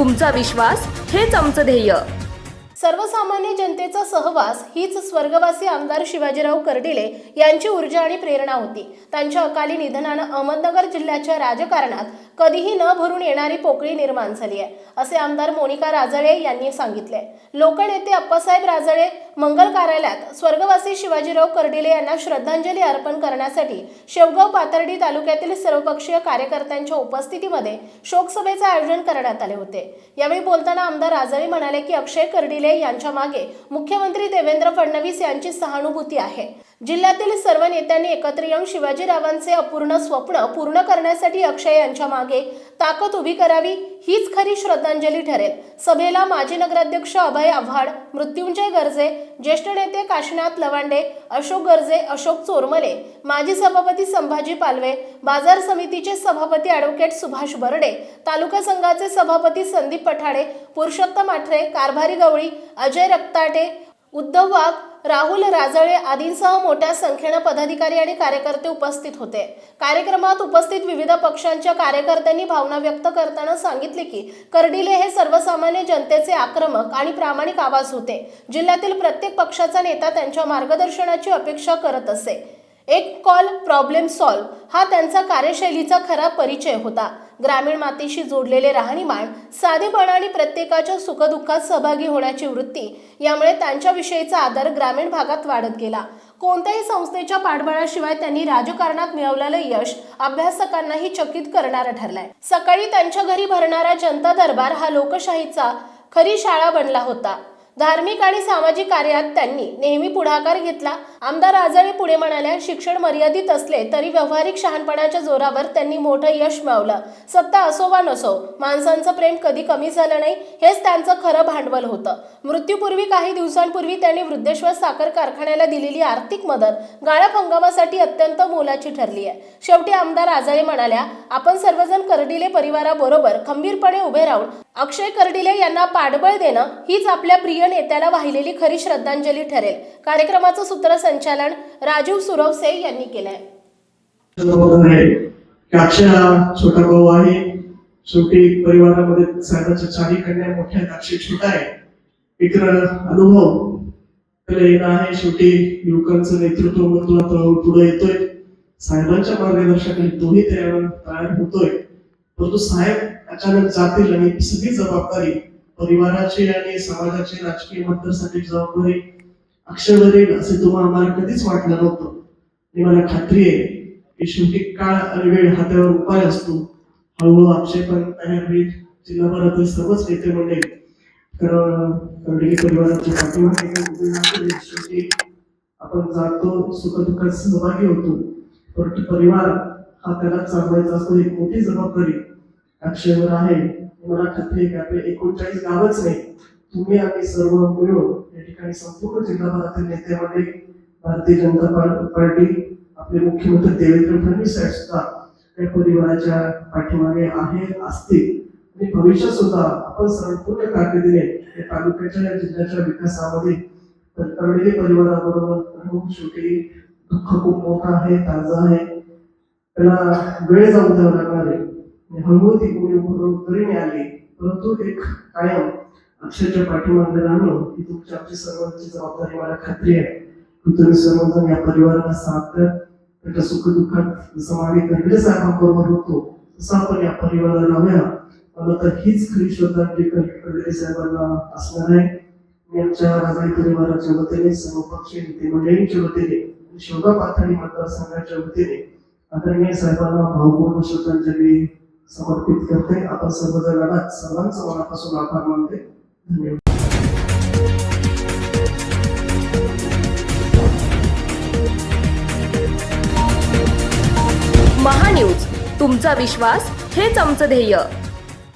तुमचा विश्वास हेच आमचं ध्येय. सर्वसामान्य जनतेचा सहवास हीच स्वर्गवासी आमदार शिवाजीराव कर्डिले यांची ऊर्जा आणि प्रेरणा होती. त्यांच्या अकाली निधनानं अहमदनगर जिल्ह्याच्या राजकारणात कधीही न भरून येणारी पोकळी निर्माण झाली आहे असे आमदार मोनिका राजळे यांनी सांगितले. लोकनेते अप्पासाहेब राजळे मंगल कार्यालयात स्वर्गवासी शिवाजीराव कर्डिले यांना श्रद्धांजली अर्पण करण्यासाठी शेवगाव पाथर्डी तालुक्यातील सर्वपक्षीय कार्यकर्त्यांच्या उपस्थितीमध्ये शोकसभेचे आयोजन करण्यात आले होते. यावेळी बोलताना आमदार राजळे म्हणाले की अक्षय कर्डिले यांच्या मागे मुख्यमंत्री देवेंद्र फडणवीस यांची सहानुभूती आहे. जिल्ह्यातील सर्व नेत्यांनी एकत्र येऊन शिवाजीरावांचे अपूर्ण स्वप्न पूर्ण करण्यासाठी अक्षय यांच्या मागे ताकद उभी करावी हीच खरी श्रद्धांजली ठरेल. सभेला माजी नगराध्यक्ष अभय आव्हाड मृत्युंजय गर्जे ज्येष्ठ नेते काशीनाथ लवांडे अशोक गर्जे अशोक चोरमले माजी सभापती संभाजी पालवे बाजार समितीचे सभापती ॲडव्होकेट सुभाष बर्डे तालुका संघाचे सभापती संदीप पठाडे पुरुषोत्तम आठरे कारभारी गवळी अजय रक्ताटे उद्धव वाघ राहुल राजळे आदींसह मोठ्या संख्येनं पदाधिकारी आणि कार्यकर्ते उपस्थित होते. कार्यक्रमात उपस्थित विविध पक्षांच्या कार्यकर्त्यांनी भावना व्यक्त करताना सांगितले की कर्डिले हे सर्वसामान्य जनतेचे आक्रमक आणि प्रामाणिक आवाज होते. जिल्ह्यातील प्रत्येक पक्षाचा नेता त्यांच्या मार्गदर्शनाची अपेक्षा करत असे. एक कॉल प्रॉब्लेम सॉल्व हा त्यांचा कार्यशैलीचा खरा परिचय होता. ग्रामीण मातीशी जोडलेले राहणीमान साधेपणा आणि प्रत्येकाच्या सुखदुःखात सहभागी होण्याची वृत्ती यामुळे त्यांच्याविषयीचा आदर ग्रामीण भागात वाढत गेला. कोणत्याही संस्थेच्या पाठबळाशिवाय त्यांनी राजकारणात मिळवलेलं यश अभ्यासकांनाही चकित करणारं ठरलंय. सकाळी त्यांच्या घरी भरणारा जनता दरबार हा लोकशाहीचा खरी शाळा बनला होता. धार्मिक आणि सामाजिक कार्यात त्यांनी नेहमी पुढाकार घेतला. आमदार आजळे पुढे म्हणाल्या शिक्षण मर्यादित असले तरी व्यावहारिक शहाणपणाच्या जोरावर त्यांनी मोठं यश मिळवलं. सत्ता असो वा नसो माणसांचं प्रेम कधी कमी झालं नाही हेच त्यांचं खरं भांडवल होतं. मृत्यूपूर्वी काही दिवसांपूर्वी त्यांनी वृद्धेश्वर साखर कारखान्याला दिलेली आर्थिक मदत गाळप हंगामासाठी अत्यंत मोलाची ठरली आहे. शेवटी आमदार आजळे म्हणाल्या आपण सर्वजण कर्डिले परिवाराबरोबर खंबीरपणे उभे राहून अक्षय कर्डिले यांना पाठबळ देणं हीच आपल्या प्रिय नेत्याला वाहिलेली खरी श्रद्धांजली ठरेल. कार्यक्रमाचं सूत्रसंचालन राजीव सुरवसे यांनी केलंय. बरोबर अक्षय हा छोटा भाऊ आहे. शेवटी परिवारामध्ये साहेबांच्या चारी कन्या मोठ्या आहेत, अक्षय छोटा आहे. इतर अनुभव त्याला येणं आहे. शेवटी युवकांचं नेतृत्व म्हणून आता पुढे येतोय. साहेबांच्या मार्गदर्शनाखाली तोही तयार तयार होतोय. परंतु साहेब अचानक जातील आणि सगळी जबाबदारी परिवाराची आणि समाजाची राजकीय मतदारसाठी जबाबदारी अक्षर येईल असे तुम्हाला आम्हाला कधीच वाटलं नव्हतं. आणि मला खात्री आहे की शेवटी काळ आणि वेळ हातावर उपाय असतो. हळूहळू आक्षेपण पण तयार होईल. जिल्हाभरातील सर्वच नेते मंडळी तर कर्डिले परिवाराच्या पाठीमागे शेवटी आपण जातो सुखदुःखात सहभागी होतो. परंतु परिवार हा त्याला चालवायचा असतो एक मोठी जबाबदारी. अक्षयवर आहे मला खात्री आहे की आपले एकोणचाळीस गावच नाही. तुम्ही आम्ही सर्व मिळून या ठिकाणी संपूर्ण जिल्हाभरातील नेते नेत्यामध्ये भारतीय जनता पार्टी आपले मुख्यमंत्री देवेंद्र फडणवीस साहेब सुद्धा या परिवाराच्या पाठीमागे आहे असतील. आणि भविष्यात सुद्धा आपण संपूर्ण कारकिर्दीने या तालुक्याच्या या जिल्ह्याच्या विकासामध्ये तर परिवाराबरोबर राहून शेवटी दुःख खूप मोठं आहे ताजा आहे. त्याला वेळ जाऊन द्यावा लागणार आहे. आणि हळूहळू ती जरी मिळाली परंतु एक कायम अक्षरच्या पाठीमागे राहणं ही तुमची आमची सर्वांची जबाबदारी मला खात्री आहे. की तुम्ही सर्वजण या परिवाराला साथ द्या. त्याच्या सुखदुःखात जसं मागे कर्डिले साहेबांबरोबर होतो तसं आपण या परिवाराला राहूया मला तर हीच खरी श्रद्धांजली साहेबांना असणार आहे. मी आमच्या राजाई परिवाराच्या वतीने सर्वपक्षीय नेते मंडळींच्या वतीने शोभा पाथर्डी मतदारसंघाच्या वतीने आदरणीय साहेबांना भावपूर्ण श्रद्धांजली समर्पित करते. आपण सर्वजणांना सर्वांचं मनापासून आभार मानते. धन्यवाद. महान्यूज तुमचा विश्वास हेच आमचं ध्येय.